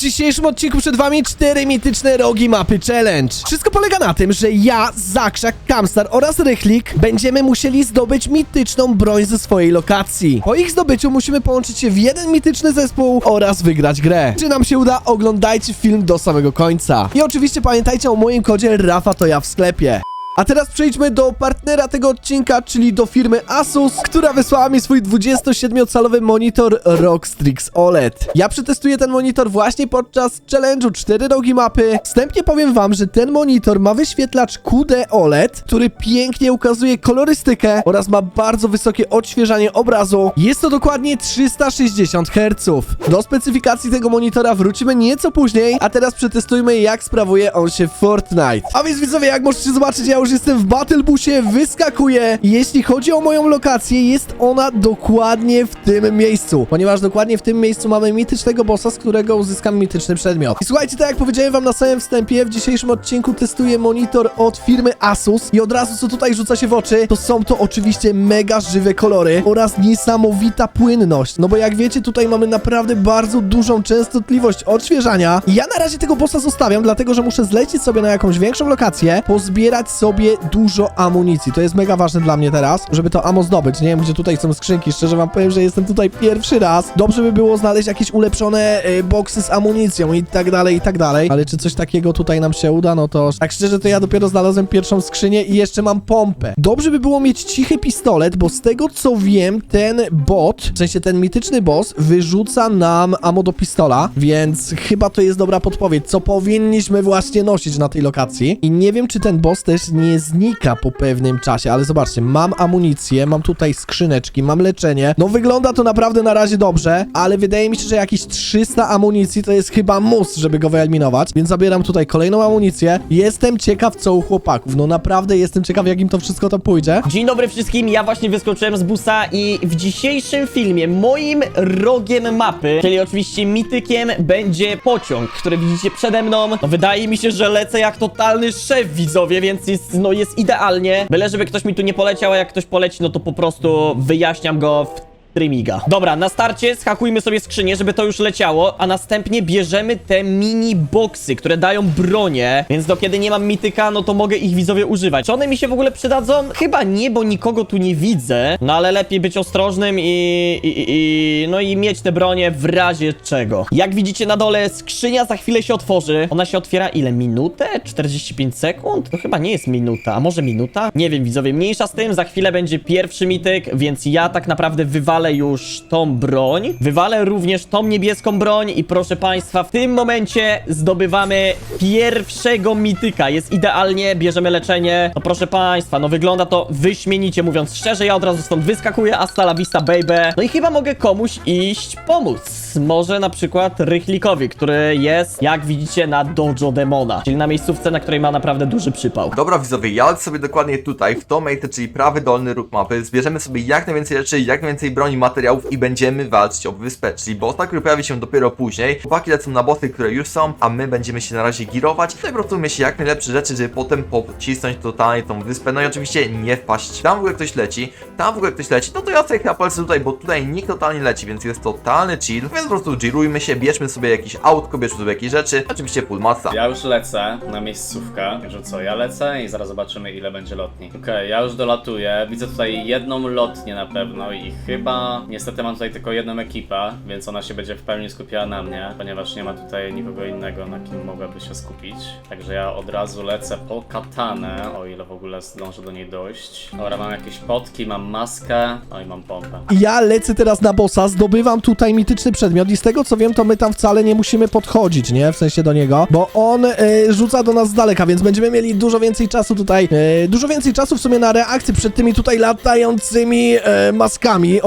dzisiejszym odcinku przed wami cztery mityczne rogi mapy challenge. Wszystko polega na tym, że ja, Zakrzak, Kamstar oraz Rychlik będziemy musieli zdobyć mityczną broń ze swojej lokacji. Po ich zdobyciu musimy połączyć się w jeden mityczny zespół oraz wygrać grę. Czy nam się uda? Oglądajcie film do samego końca. I oczywiście pamiętajcie o moim kodzie Rafa to ja w sklepie. A teraz przejdźmy do partnera tego odcinka, czyli do firmy Asus, która wysłała mi swój 27-calowy monitor ROG Strix OLED. Ja przetestuję ten monitor właśnie podczas challenge'u 4 rogi mapy. Wstępnie powiem wam, że ten monitor ma wyświetlacz QD OLED, który pięknie ukazuje kolorystykę oraz ma bardzo wysokie odświeżanie obrazu. Jest to dokładnie 360 Hz. Do specyfikacji tego monitora wrócimy nieco później, a teraz przetestujmy jak sprawuje on się w Fortnite. A więc widzowie, jak możecie zobaczyć, ja już jestem w Battle Busie, wyskakuję. Jeśli chodzi o moją lokację, jest ona dokładnie w tym miejscu, ponieważ dokładnie w tym miejscu mamy mitycznego bossa, z którego uzyskam mityczny przedmiot. I słuchajcie, tak jak powiedziałem wam na samym wstępie, w dzisiejszym odcinku testuję monitor od firmy Asus i od razu co tutaj rzuca się w oczy, to są to oczywiście mega żywe kolory oraz niesamowita płynność. No bo jak wiecie, tutaj mamy naprawdę bardzo dużą częstotliwość odświeżania. Ja na razie tego bossa zostawiam, dlatego że muszę zlecieć sobie na jakąś większą lokację, pozbierać sobie dużo amunicji. To jest mega ważne dla mnie teraz, żeby to ammo zdobyć. Nie wiem, gdzie tutaj są skrzynki. Szczerze wam powiem, że jestem tutaj pierwszy raz. Dobrze by było znaleźć jakieś ulepszone y, boksy z amunicją i tak dalej, i tak dalej. Ale czy coś takiego tutaj nam się uda? No to tak szczerze, to ja dopiero znalazłem pierwszą skrzynię i jeszcze mam pompę. Dobrze by było mieć cichy pistolet, bo z tego co wiem, ten bot, w sensie ten mityczny boss, wyrzuca nam ammo do pistola, więc chyba to jest dobra podpowiedź, co powinniśmy właśnie nosić na tej lokacji. I nie wiem, czy ten boss też nie znika po pewnym czasie, ale zobaczcie, mam amunicję, mam tutaj skrzyneczki, mam leczenie. No wygląda to naprawdę na razie dobrze, ale wydaje mi się, że jakieś 300 amunicji to jest chyba mus, żeby go wyeliminować, więc zabieram tutaj kolejną amunicję. Jestem ciekaw, co u chłopaków. No naprawdę jestem ciekaw, jak im to wszystko to pójdzie. Dzień dobry wszystkim, ja właśnie wyskoczyłem z busa i w dzisiejszym filmie moim rogiem mapy, czyli oczywiście mitykiem, będzie pociąg, który widzicie przede mną. No wydaje mi się, że lecę jak totalny szef widzowie, więc jest, no jest idealnie. Byle żeby ktoś mi tu nie poleciał, a jak ktoś poleci, no to po prostu wyjaśniam go w Trymiga. Dobra, na starcie schakujmy sobie skrzynię, żeby to już leciało, a następnie bierzemy te mini boxy, które dają bronię, więc do kiedy nie mam mityka, no to mogę ich widzowie używać. Czy one mi się w ogóle przydadzą? Chyba nie, bo nikogo tu nie widzę, no ale lepiej być ostrożnym i, i, i, no i mieć te bronie w razie czego. Jak widzicie na dole, skrzynia za chwilę się otworzy. Ona się otwiera ile? Minutę? 45 sekund? To chyba nie jest minuta, a może minuta? Nie wiem widzowie, mniejsza z tym, za chwilę będzie pierwszy mityk, więc ja tak naprawdę wywalę już tą broń. Wywalę również tą niebieską broń i proszę państwa, w tym momencie zdobywamy pierwszego mityka. Jest idealnie, bierzemy leczenie. No proszę państwa, no wygląda to wyśmienicie, mówiąc szczerze, ja od razu stąd wyskakuję, hasta la vista baby. No i chyba mogę komuś iść pomóc. Może na przykład Rychlikowi, który jest, jak widzicie, na Dojo Demona, czyli na miejscówce, na której ma naprawdę duży przypał. Dobra widzowie, ja sobie dokładnie tutaj, w tą miejsce, czyli prawy dolny róg mapy, zbierzemy sobie jak najwięcej rzeczy, jak najwięcej broni, materiałów i będziemy walczyć o wyspę, czyli bossa, który pojawi się dopiero później. Chłopaki lecą na bossy, które już są, a my będziemy się na razie girować, i prostujmy się jak najlepsze rzeczy, żeby potem pocisnąć totalnie tą wyspę, no i oczywiście nie wpaść. Tam w ogóle ktoś leci, tam w ogóle ktoś leci, no to ja sobie chyba polecę tutaj, bo tutaj nikt totalnie leci, więc jest totalny chill, więc po prostu girujmy się, bierzmy sobie jakieś autko, bierzmy sobie jakieś rzeczy, oczywiście full masa. Ja już lecę na miejscówkę, także co, ja lecę i zaraz zobaczymy ile będzie lotni. Okej, ja już dolatuję, widzę tutaj jedną lotnię na pewno i chyba niestety mam tutaj tylko jedną ekipę, więc ona się będzie w pełni skupiała na mnie, ponieważ nie ma tutaj nikogo innego, na kim mogłaby się skupić. Także ja od razu lecę po katanę, o ile w ogóle zdążę do niej dojść. Dobra, mam jakieś potki, mam maskę, no i mam pompę. Ja lecę teraz na bossa, zdobywam tutaj mityczny przedmiot i z tego co wiem, to my tam wcale nie musimy podchodzić, nie? W sensie do niego, bo on e, rzuca do nas z daleka, więc będziemy mieli dużo więcej czasu tutaj, e, dużo więcej czasu w sumie na reakcję przed tymi tutaj latającymi e, maskami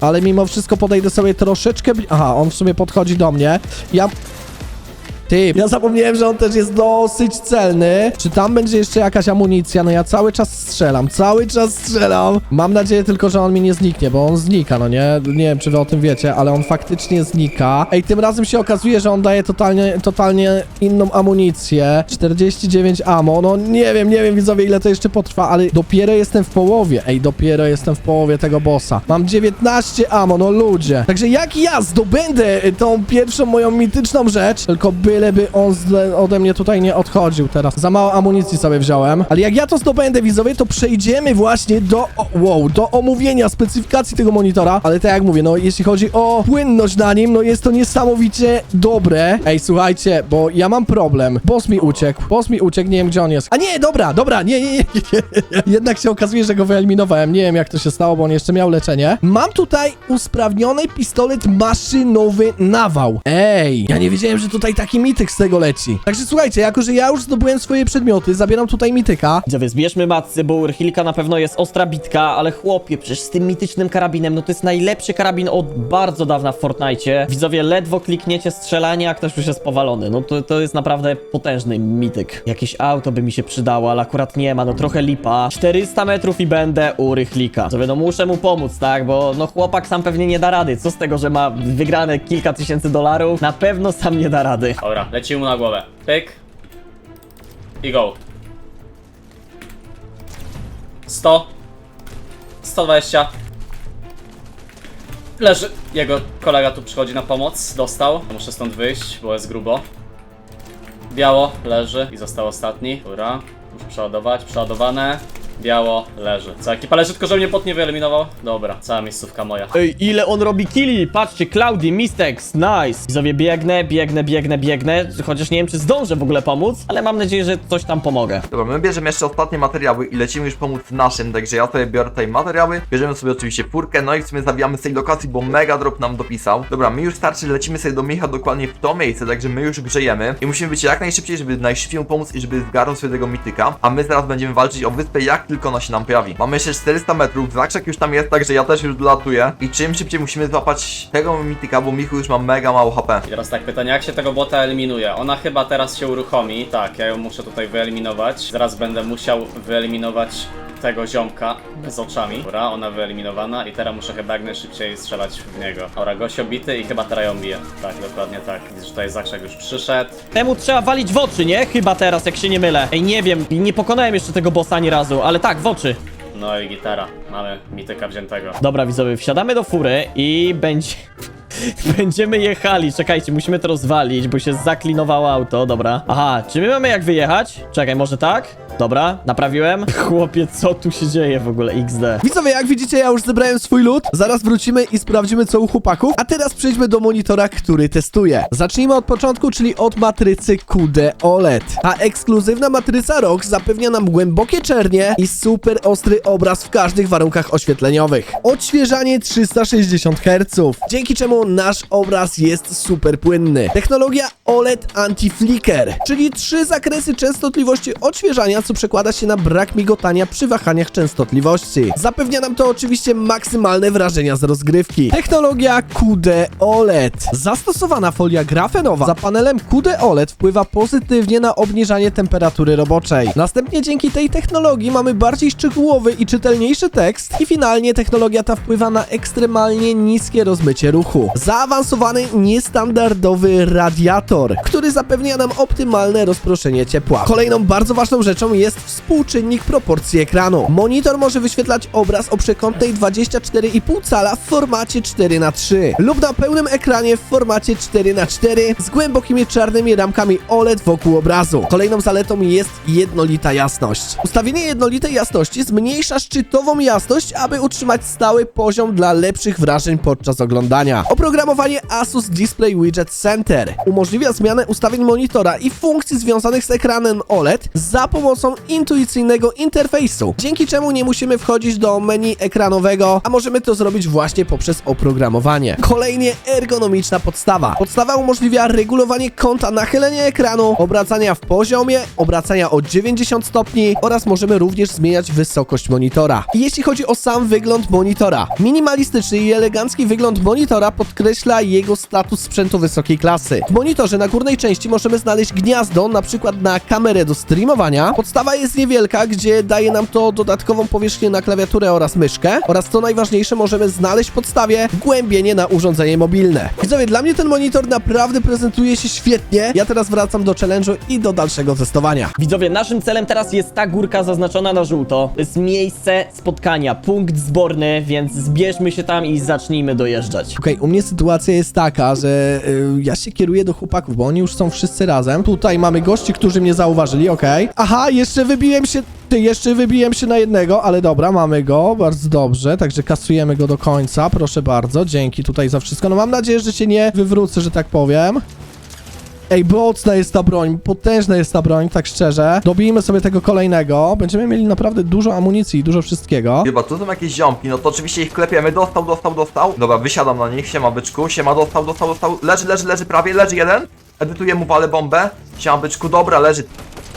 ale mimo wszystko podejdę sobie troszeczkę, aha, on w sumie podchodzi do mnie, ja... Ty, ja zapomniałem, że on też jest dosyć celny. Czy tam będzie jeszcze jakaś amunicja? No ja cały czas strzelam, cały czas strzelam. Mam nadzieję tylko, że on mi nie zniknie, bo on znika, no nie? Nie wiem, czy wy o tym wiecie, ale on faktycznie znika. Ej, tym razem się okazuje, że on daje totalnie, totalnie inną amunicję. 49 ammo, no nie wiem, nie wiem widzowie, ile to jeszcze potrwa, ale dopiero jestem w połowie. Ej, dopiero jestem w połowie tego bossa. Mam 19 ammo, no ludzie. Także jak ja zdobędę y, tą pierwszą moją mityczną rzecz, tylko byleby on z, ode mnie tutaj nie odchodził teraz. Za mało amunicji sobie wziąłem. Ale jak ja to zdobędę, widzowie, to przejdziemy właśnie do, wow, do omówienia specyfikacji tego monitora. Ale tak jak mówię, no jeśli chodzi o płynność na nim, no jest to niesamowicie dobre. Ej, słuchajcie, bo ja mam problem. Boss mi uciekł, boss mi uciekł, nie wiem gdzie on jest. A nie, dobra, dobra, nie, nie, nie. Jednak się okazuje, że go wyeliminowałem. Nie wiem jak to się stało, bo on jeszcze miał leczenie. Mam tutaj usprawniony pistolet maszynowy nawał. Ej, ja nie wiedziałem, że tutaj taki mityk z tego leci. Także słuchajcie, jako że ja już zdobyłem swoje przedmioty, zabieram tutaj mityka. Widzowie, zbierzmy matcy, bo u Urhilka na pewno jest ostra bitka, ale chłopie, przecież z tym mitycznym karabinem, no to jest najlepszy karabin od bardzo dawna w Fortnite. Widzowie, ledwo klikniecie strzelanie, a ktoś już jest powalony. No to, to jest naprawdę potężny mityk. Jakieś auto by mi się przydało, ale akurat nie ma, no trochę lipa. 400 metrów i będę u Rychlika. No muszę mu pomóc, tak, bo no chłopak sam pewnie nie da rady. Co z tego, że ma wygrane kilka tysięcy dolarów? Na pewno sam nie da rady. Dobra, lecimy mu na głowę. Pyk. I go. 100. 120. Leży. Jego kolega tu przychodzi na pomoc. Dostał. Muszę stąd wyjść, bo jest grubo. Biało, leży. I został ostatni. Dobra. Muszę przeładować. Przeładowane. Biało, leży. Co, ekipa leży, tylko że mnie pot nie wyeliminował? Dobra, cała miejscówka moja. Ej, ile on robi killi! Patrzcie, Cloudy, Mistex, nice! Widzowie, biegnę, biegnę, biegnę, biegnę, chociaż nie wiem, czy zdążę w ogóle pomóc, ale mam nadzieję, że coś tam pomogę. Dobra, my bierzemy jeszcze ostatnie materiały i lecimy już pomóc naszym, także ja sobie biorę tutaj materiały, bierzemy sobie oczywiście furkę, no i w sumie zawijamy z tej lokacji, bo Mega Drop nam dopisał. Dobra, my już starczy, lecimy sobie do Micha dokładnie w to miejsce, także my już grzejemy i musimy być jak najszybciej, żeby najszybciej mu pomóc i żeby zgarnąć sobie tego mityka, a my zaraz będziemy walczyć o wyspę jak tylko ona się nam pojawi. Mamy jeszcze 400 metrów, zakrzak już tam jest, także ja też już dolatuję i czym szybciej musimy złapać tego mityka, bo Michu już ma mega mało HP. I teraz tak, pytanie, jak się tego bota eliminuje? Ona chyba teraz się uruchomi. Tak, ja ją muszę tutaj wyeliminować. Zaraz będę musiał wyeliminować tego ziomka z oczami. Dobra, ona wyeliminowana i teraz muszę chyba jak najszybciej strzelać w niego. Dobra, gość obity i chyba teraz ją bije. Tak, dokładnie tak. Widzę, że tutaj zakrzak już przyszedł. Temu trzeba walić w oczy, nie? Chyba teraz, jak się nie mylę. Ej, nie wiem, nie pokonałem jeszcze tego bossa ani razu, ale tak, w oczy. No i gitara. Mamy mityka wziętego. Dobra, widzowie, wsiadamy do fury i będzie... Będziemy jechali, czekajcie, musimy to rozwalić, bo się zaklinowało auto, dobra. Aha, czy my mamy jak wyjechać? Czekaj, może tak? Dobra, naprawiłem. Chłopie, co tu się dzieje w ogóle, XD? Widzowie, jak widzicie, ja już zebrałem swój lód. Zaraz wrócimy i sprawdzimy, co u chłopaków. A teraz przejdźmy do monitora, który testuję. Zacznijmy od początku, czyli od matrycy QD OLED. Ta ekskluzywna matryca ROG zapewnia nam głębokie czernie i super ostry obraz w każdych warunkach oświetleniowych. Odświeżanie 360 Hz, dzięki czemu nasz obraz jest super płynny. Technologia OLED Anti-Flicker, czyli trzy zakresy częstotliwości odświeżania, przekłada się na brak migotania przy wahaniach częstotliwości. Zapewnia nam to oczywiście maksymalne wrażenia z rozgrywki. Technologia QD OLED. Zastosowana folia grafenowa za panelem QD OLED wpływa pozytywnie na obniżanie temperatury roboczej. Następnie dzięki tej technologii mamy bardziej szczegółowy i czytelniejszy tekst i finalnie technologia ta wpływa na ekstremalnie niskie rozmycie ruchu. Zaawansowany, niestandardowy radiator, który zapewnia nam optymalne rozproszenie ciepła. Kolejną bardzo ważną rzeczą jest współczynnik proporcji ekranu. Monitor może wyświetlać obraz o przekątnej 24,5 cala w formacie 4x3 lub na pełnym ekranie w formacie 4x4 z głębokimi czarnymi ramkami OLED wokół obrazu. Kolejną zaletą jest jednolita jasność. Ustawienie jednolitej jasności zmniejsza szczytową jasność, aby utrzymać stały poziom dla lepszych wrażeń podczas oglądania. Oprogramowanie Asus Display Widget Center umożliwia zmianę ustawień monitora i funkcji związanych z ekranem OLED za pomocą intuicyjnego interfejsu, dzięki czemu nie musimy wchodzić do menu ekranowego, a możemy to zrobić właśnie poprzez oprogramowanie. Kolejnie ergonomiczna podstawa. Podstawa umożliwia regulowanie kąta nachylenia ekranu, obracania w poziomie, obracania o 90 stopni oraz możemy również zmieniać wysokość monitora. Jeśli chodzi o sam wygląd monitora, minimalistyczny i elegancki wygląd monitora pod podkreśla jego status sprzętu wysokiej klasy. W monitorze na górnej części możemy znaleźć gniazdo, na przykład na kamerę do streamowania. Podstawa jest niewielka, gdzie daje nam to dodatkową powierzchnię na klawiaturę oraz myszkę. Oraz co najważniejsze, możemy znaleźć w podstawie wgłębienie na urządzenie mobilne. Widzowie, dla mnie ten monitor naprawdę prezentuje się świetnie. Ja teraz wracam do challenge'u i do dalszego testowania. Widzowie, naszym celem teraz jest ta górka zaznaczona na żółto. To jest miejsce spotkania, punkt zborny, więc zbierzmy się tam i zacznijmy dojeżdżać. Okej, u mnie sytuacja jest taka, że y, ja się kieruję do chłopaków, bo oni już są wszyscy razem. Tutaj mamy gości, którzy mnie zauważyli, okej. Aha, jeszcze wybiłem się... Ty, jeszcze wybiłem się na jednego, ale dobra, mamy go, bardzo dobrze, także kasujemy go do końca, proszę bardzo, dzięki tutaj za wszystko. No mam nadzieję, że się nie wywrócę, że tak powiem. Ej, mocna jest ta broń, potężna jest ta broń, tak szczerze. Dobijmy sobie tego kolejnego, będziemy mieli naprawdę dużo amunicji i dużo wszystkiego. Chyba tu są jakieś ziomki, no to oczywiście ich klepiemy. Dostał, dostał, dostał. Dobra, wysiadam na nich. Siema byczku, siema, dostał, dostał, dostał. Leży, leży, leży prawie, leży jeden. Edytuję mu walę bombę. Siema byczku, dobra, leży.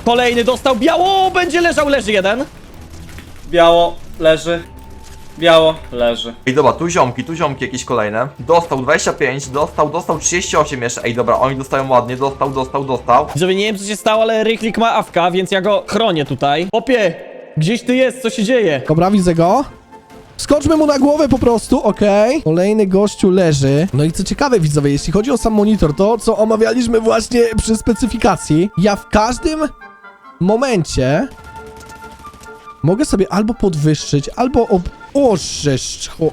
Kolejny dostał biało, będzie leżał, leży jeden. Biało, leży. Biało, leży. Ej, dobra, tu ziomki, tu ziomki jakieś kolejne. Dostał 25, dostał, dostał 38 jeszcze. Ej, dobra, oni dostają ładnie, dostał, dostał, dostał. Widzowie, nie wiem co się stało, ale Rychlik ma awka, więc ja go chronię tutaj. Opie, gdzieś ty jest, co się dzieje? Dobra, widzę go. Skoczmy mu na głowę po prostu, okej. Kolejny gościu leży. No i co ciekawe, widzowie, jeśli chodzi o sam monitor, to co omawialiśmy właśnie przy specyfikacji, ja w każdym momencie mogę sobie albo podwyższyć, albo ob... O, żeż, cho...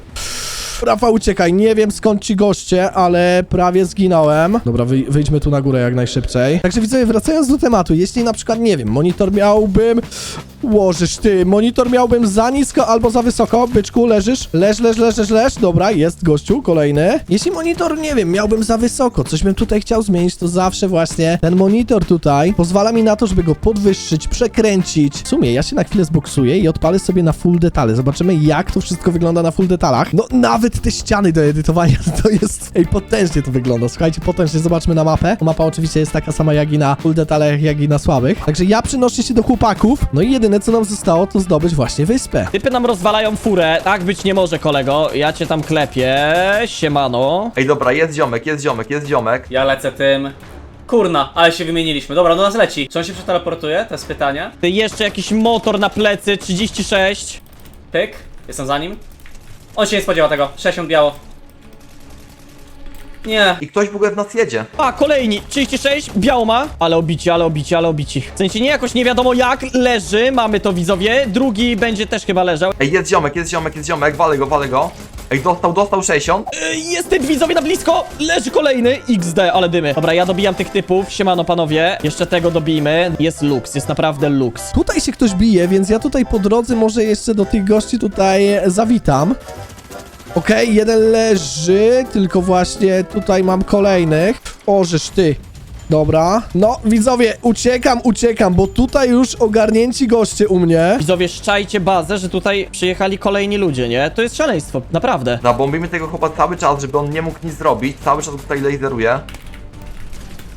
Rafa, uciekaj, nie wiem skąd ci goście, ale prawie zginąłem. Dobra, wyj wyjdźmy tu na górę jak najszybciej. Także widzowie, wracając do tematu, jeśli na przykład, nie wiem, monitor miałbym... Łożysz ty, monitor miałbym za nisko albo za wysoko, byczku, leżysz, leż, leż, leż, leż, leż, dobra, jest gościu, kolejny. Jeśli monitor, nie wiem, miałbym za wysoko, coś bym tutaj chciał zmienić, to zawsze właśnie ten monitor tutaj pozwala mi na to, żeby go podwyższyć, przekręcić. W sumie, ja się na chwilę zboksuję i odpalę sobie na full detale, zobaczymy jak to wszystko wygląda na full detalach. No, nawet te ściany do edytowania, to jest, ej, potężnie to wygląda, słuchajcie, potężnie, zobaczmy na mapę. Mapa oczywiście jest taka sama jak i na full detalach, jak i na słabych. Także ja przynoszę się do chłopaków, no i jedyne co nam zostało, to zdobyć właśnie wyspę. Typy nam rozwalają furę, tak być nie może kolego, ja cię tam klepię, siemano. Ej, dobra, jest ziomek, jest ziomek, jest ziomek. Ja lecę tym. Kurna, ale się wymieniliśmy. Dobra, do nas leci. Czy on się przeteleportuje? To jest pytanie. Ty jeszcze jakiś motor na plecy, 36. Pyk. Jestem za nim. On się nie spodziewa tego. 60 biało. Nie. I ktoś w ogóle w nas jedzie. A, kolejni, 36, biało ma. Ale obici, ale obici, ale obici. W sensie nie jakoś nie wiadomo jak, leży, mamy to widzowie. Drugi będzie też chyba leżał. Ej, jest ziomek, jest ziomek, jest ziomek, walę go, walę go. Ej, dostał, dostał 60. Ej, Jest typ widzowie na blisko, leży kolejny, XD, ale dymy. Dobra, ja dobijam tych typów, siemano panowie. Jeszcze tego dobijmy. Jest luks, jest naprawdę luks. Tutaj się ktoś bije, więc ja tutaj po drodze może jeszcze do tych gości tutaj e, zawitam. Okej, jeden leży, tylko właśnie tutaj mam kolejnych. Orzesz ty. Dobra. No, widzowie, uciekam, uciekam, bo tutaj już ogarnięci goście u mnie. Widzowie, szczajcie bazę, że tutaj przyjechali kolejni ludzie, nie? To jest szaleństwo, naprawdę. Nabombimy tego chłopa cały czas, żeby on nie mógł nic zrobić. Cały czas go tutaj laseruje.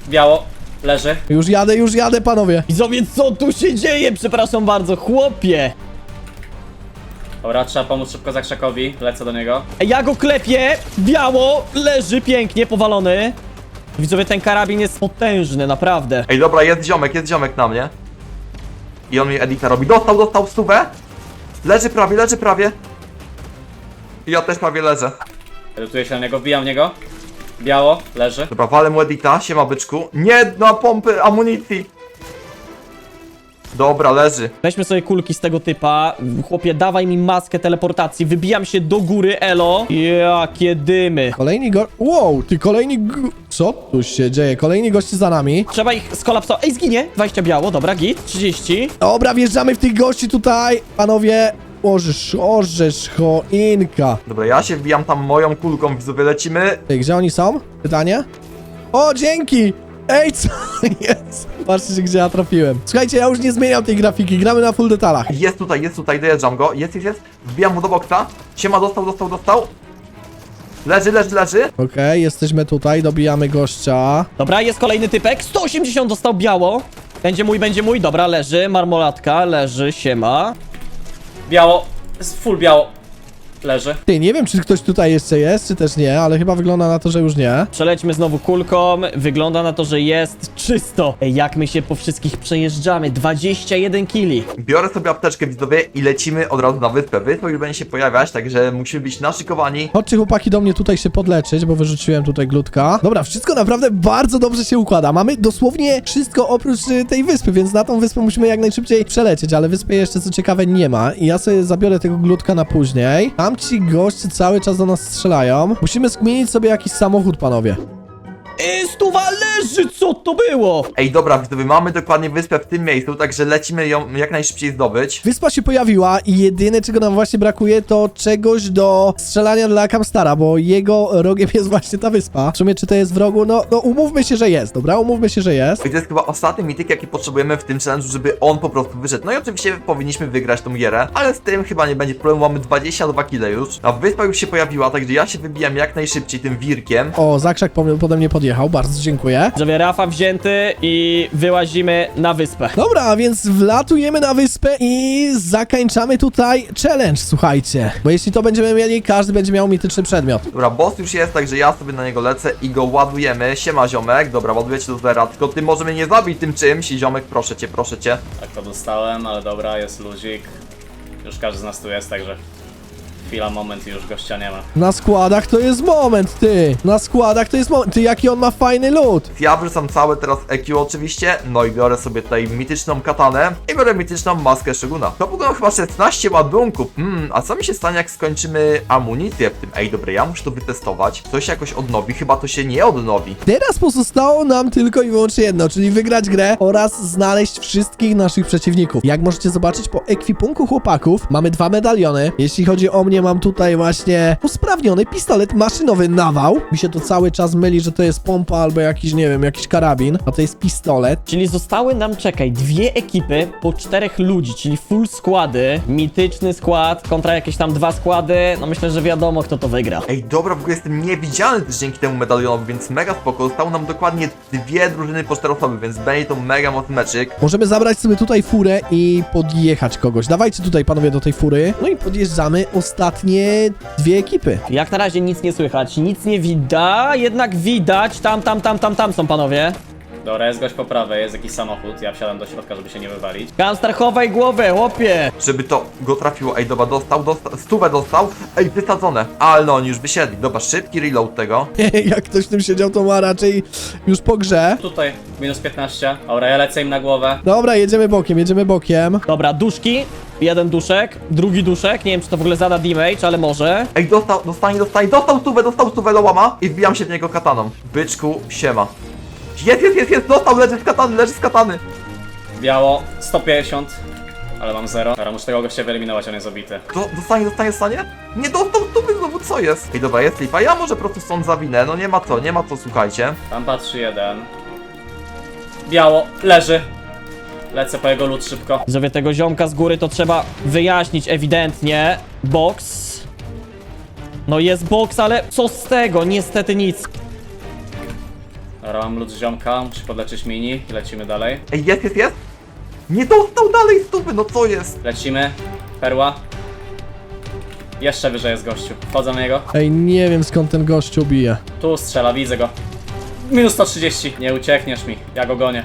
Biało. Leży. Już jadę, już jadę, panowie. Widzowie, co tu się dzieje? Przepraszam bardzo, chłopie. Dobra, trzeba pomóc szybko Zakrzakowi. Lecę do niego. Ej, Ja go klepię, biało, leży pięknie, powalony. Widzowie, ten karabin jest potężny, naprawdę. Ej, dobra, jest ziomek, jest ziomek na mnie. I on mi edita robi. Dostał, dostał stówę. Leży prawie, leży prawie. I ja też prawie leżę. Edytuję się na niego, wbijam w niego. Biało, leży. Dobra, walę mu edita, siema byczku. Nie, na pompy amunicji. Dobra, leży. Weźmy sobie kulki z tego typa. Chłopie, dawaj mi maskę teleportacji. Wybijam się do góry, elo. Jakie dymy. Kolejni go... Wow, ty kolejni... Go... Co tu się dzieje? Kolejni goście za nami. Trzeba ich skolapsować. Ej, zginie. 20 biało, dobra, git. 30. Dobra, wjeżdżamy w tych gości tutaj. Panowie, orzesz, orzesz, choinka. Dobra, ja się wbijam tam moją kulką, widzowie, lecimy. Ej, gdzie oni są? Pytanie? O, dzięki! Ej, co jest? Patrzcie, gdzie ja trafiłem. Słuchajcie, ja już nie zmieniam tej grafiki, gramy na full detalach. Jest tutaj, jest tutaj, dojeżdżam go. Jest, jest, jest. Wbijam mu do boksa. Siema, dostał, dostał, dostał. Leży, leży, leży. Okej, jesteśmy tutaj, dobijamy gościa. Dobra, jest kolejny typek. 180 dostał biało. Będzie mój, będzie mój. Dobra, leży. Marmolatka, leży, siema. Biało. Jest Full biało. Leży. Ty, nie wiem, czy ktoś tutaj jeszcze jest, czy też nie, ale chyba wygląda na to, że już nie. Przelećmy znowu kulką. Wygląda na to, że jest czysto. Ej, jak my się po wszystkich przejeżdżamy. 21 kili. Biorę sobie apteczkę widzowie i lecimy od razu na wyspę. Wyspa już będzie się pojawiać, także musimy być naszykowani. Chodźcie chłopaki do mnie tutaj się podleczyć, bo wyrzuciłem tutaj glutka. Dobra, wszystko naprawdę bardzo dobrze się układa. Mamy dosłownie wszystko oprócz y, tej wyspy, więc na tą wyspę musimy jak najszybciej przelecieć, ale wyspy jeszcze co ciekawe nie ma i ja sobie zabiorę tego glutka na później. Tam ci goście cały czas do nas strzelają. Musimy zmienić sobie jakiś samochód, panowie. Ej, stuwa leży! Co to było? Ej, dobra, widzowie, mamy dokładnie wyspę w tym miejscu, także lecimy ją jak najszybciej zdobyć. Wyspa się pojawiła i jedyne czego nam właśnie brakuje to czegoś do strzelania dla Kamstara, bo jego rogiem jest właśnie ta wyspa. W sumie czy to jest w rogu? No, no umówmy się, że jest, dobra? Umówmy się, że jest. I to jest chyba ostatni mityk, jaki potrzebujemy w tym challenge'u, żeby on po prostu wyszedł. No i oczywiście powinniśmy wygrać tą gierę, ale z tym chyba nie będzie problemu, mamy 22 kile już. A wyspa już się pojawiła, także ja się wybijam jak najszybciej tym wirkiem. O, Zakrzak po- pode mnie podjechał, bardzo dziękuję. Widzowie, Rafa wzięty i wyłazimy na wyspę. Dobra, a więc wlatujemy na wyspę i zakańczamy tutaj challenge, słuchajcie. Bo jeśli to będziemy mieli, każdy będzie miał mityczny przedmiot. Dobra, boss już jest, także ja sobie na niego lecę i go ładujemy. Siema ziomek, dobra, ładujecie do zera, tylko ty może mnie nie zabij tym czymś. Ziomek, proszę cię, proszę cię. Tak to dostałem, ale dobra, jest luzik. Już każdy z nas tu jest, także chwila, moment i już gościa nie ma. Na składach to jest moment, ty. Na składach to jest moment. Ty, jaki on ma fajny lód. Ja wrzucam całe teraz EQ oczywiście, no i biorę sobie tutaj mityczną katanę i biorę mityczną maskę Shoguna. To było chyba 16 ładunków, hmm, a co mi się stanie jak skończymy amunicję w tym? Ej, dobra, ja muszę to wytestować, to się jakoś odnowi, chyba to się nie odnowi. Teraz pozostało nam tylko i wyłącznie jedno, czyli wygrać grę oraz znaleźć wszystkich naszych przeciwników. Jak możecie zobaczyć po ekwipunku chłopaków, mamy dwa medaliony. Jeśli chodzi o mnie, mam tutaj właśnie usprawniony pistolet maszynowy nawał. Mi się to cały czas myli, że to jest pompa albo jakiś, nie wiem, jakiś karabin, a to jest pistolet. Czyli zostały nam, czekaj, dwie ekipy po czterech ludzi, czyli full składy, mityczny skład kontra jakieś tam dwa składy. No myślę, że wiadomo, kto to wygra. Ej, dobra, w ogóle jestem niewidzialny też dzięki temu medalionowi, więc mega spoko. Zostało nam dokładnie dwie drużyny po cztery osoby, więc będzie to mega mocny meczyk. Możemy zabrać sobie tutaj furę i podjechać kogoś. Dawajcie tutaj, panowie, do tej fury. No i podjeżdżamy ostatnie dwie ekipy. Jak na razie nic nie słychać, nic nie widać, jednak widać, tam, tam, tam, tam, tam są panowie. Dobra, jest gość po prawej, jest jakiś samochód, ja wsiadam do środka, żeby się nie wywalić. Kamstar, chowaj głowę, łopie! Żeby to go trafiło. Ej, dobra, dostał, dostał, stówę dostał. Ej, wysadzone. Ale no, oni już wysiedli. Dobra, szybki reload tego. Jak ktoś w tym siedział, to ma raczej już po grze. Tutaj, minus 15. Dobra, ja lecę im na głowę. Dobra, jedziemy bokiem, jedziemy bokiem. Dobra, duszki, jeden duszek, drugi duszek, nie wiem czy to w ogóle zada damage, ale może. Ej, dostał, dostanie, dostanie, dostał stówę, dostał stówę Lołama i wbijam się w niego kataną. Byczku, siema. Jest, jest, jest, jest, dostał, leży z katany, leży z katany. Biało, 150. Ale mam 0. Dobra, muszę tego gościa wyeliminować, on jest obity. Do, dostanie, dostanie, dostanie? Nie dostał stówy znowu, co jest? Ej, dobra, jest lipa, ja może po prostu stąd zawinę, no nie ma co, nie ma co, słuchajcie. Tam patrzy jeden. Biało, leży. Lecę po jego lód szybko. Widzowie tego ziomka z góry to trzeba wyjaśnić ewidentnie. Box. No jest box, ale co z tego? Niestety nic. Dobra, mam lód z ziomka, muszę podleczyć mini i lecimy dalej. Ej, jest, jest, jest? Nie dostał dalej stówy, no co jest? Lecimy. Perła. Jeszcze wyżej jest gościu. Wchodzę na niego. Ej, nie wiem skąd ten gościu bije. Tu strzela, widzę go. Minus 130. Nie uciekniesz mi. Ja go gonię.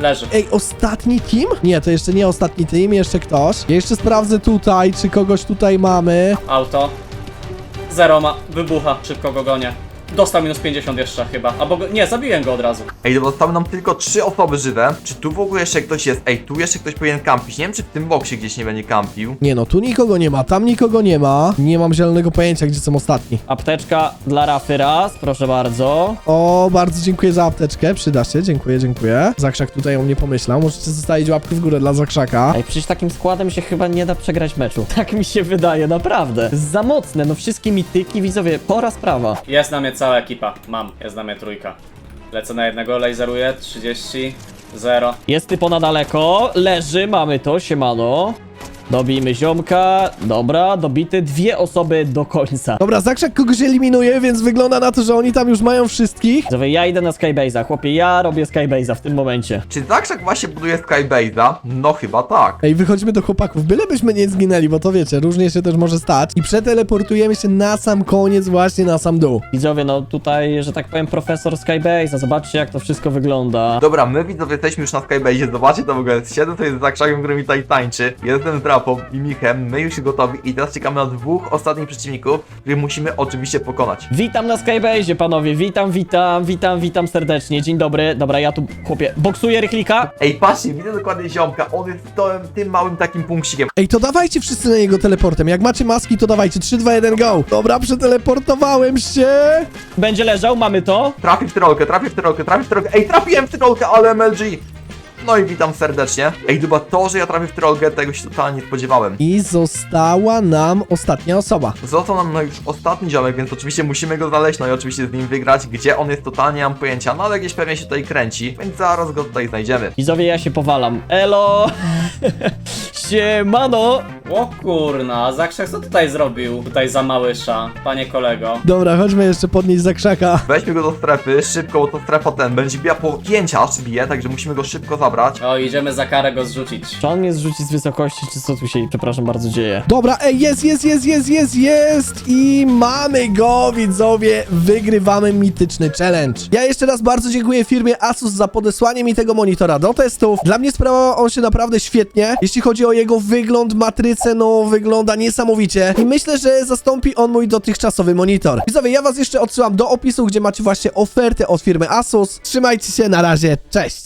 Leży. Ej, ostatni team? Nie, to jeszcze nie ostatni team, jeszcze ktoś. Ja jeszcze sprawdzę tutaj, czy kogoś tutaj mamy. Auto. Zero ma. Wybucha. Szybko go gonię. Dostał minus 50 jeszcze chyba. Albo go... Nie, zabiłem go od razu. Ej, dobra, zostały nam tylko trzy osoby żywe. Czy tu w ogóle jeszcze ktoś jest? Ej, tu jeszcze ktoś powinien kampić. Nie wiem, czy w tym boksie gdzieś nie będzie kampił. Nie no, tu nikogo nie ma, tam nikogo nie ma. Nie mam zielonego pojęcia, gdzie są ostatni. Apteczka dla Rafy raz, proszę bardzo. O, bardzo dziękuję za apteczkę, przyda się, dziękuję, dziękuję. Zakrzak tutaj o mnie pomyślał, możecie zostawić łapkę w górę dla Zakrzaka. Ej, przecież takim składem się chyba nie da przegrać meczu. Tak mi się wydaje, naprawdę. Za mocne, no wszystkie mityki, widzowie, pora sprawa. Jest na mnie cała ekipa. Mam. Jest na mnie trójka. Lecę na jednego, laseruję. 30. 0. Jest typo na daleko, leży, mamy to, siemano. Dobijmy ziomka. Dobra, dobity dwie osoby do końca. Dobra, Zakrzak kogoś eliminuje, więc wygląda na to, że oni tam już mają wszystkich. Widzowie, ja idę na Skybase'a. Chłopie, ja robię Skybase'a w tym momencie. Czy Zakrzak właśnie buduje Skybase'a? No chyba tak. Ej, wychodźmy do chłopaków, bylebyśmy nie zginęli, bo to wiecie, różnie się też może stać. I przeteleportujemy się na sam koniec, właśnie na sam dół. Widzowie, no tutaj, że tak powiem, profesor Skybase'a. Zobaczcie, jak to wszystko wygląda. Dobra, my widzowie jesteśmy już na Skybase'ie, zobaczcie to w ogóle, siedzę sobie z Zakrzakiem, który mi tutaj tańczy, jestem z Rapą i Michem, my już gotowi i teraz czekamy na dwóch ostatnich przeciwników, których musimy oczywiście pokonać. Witam na Skybase'ie, panowie. Witam, witam, witam, witam serdecznie. Dzień dobry. Dobra, ja tu, chłopie, boksuję rychlika. Ej, patrzcie, widzę dokładnie ziomka, on jest tym, tym małym takim punkcikiem. Ej, to dawajcie wszyscy na niego teleportem. Jak macie maski, to dawajcie. 3, 2, 1, go. Dobra, przeteleportowałem się. Będzie leżał, mamy to. Trafi w trolkę, trafi w trolkę, trafi w trolkę, ej, trafiłem w trolkę, ale MLG! No i witam serdecznie. Ej, chyba to, że ja trafię w trolkę, tego się totalnie nie spodziewałem. I została nam ostatnia osoba. Został nam no już ostatni ziomek, więc oczywiście musimy go znaleźć, no i oczywiście z nim wygrać. Gdzie on jest, totalnie nie mam pojęcia, no ale gdzieś pewnie się tutaj kręci, więc zaraz go tutaj znajdziemy. Widzowie, ja się powalam. Elo! Siemano! O kurna, Zakrzak co tutaj zrobił? Tutaj za małysza, panie kolego. Dobra, chodźmy jeszcze podnieść zakrzaka. Weźmy go do strefy, szybko, bo to strefa ten będzie biła po 5 aż bije, także musimy go szybko zabrać. O, idziemy za karę go zrzucić. Czy on mnie zrzuci z wysokości, czy co tu się, przepraszam bardzo, dzieje? Dobra, ej, jest, jest, jest, jest, jest, jest i mamy go, widzowie, wygrywamy mityczny challenge. Ja jeszcze raz bardzo dziękuję firmie Asus za podesłanie mi tego monitora do testów. Dla mnie sprawował on się naprawdę świetnie. Jeśli chodzi o jego wygląd, matrycę, no wygląda niesamowicie i myślę, że zastąpi on mój dotychczasowy monitor. Widzowie, ja was jeszcze odsyłam do opisu, gdzie macie właśnie ofertę od firmy Asus. Trzymajcie się, na razie, cześć!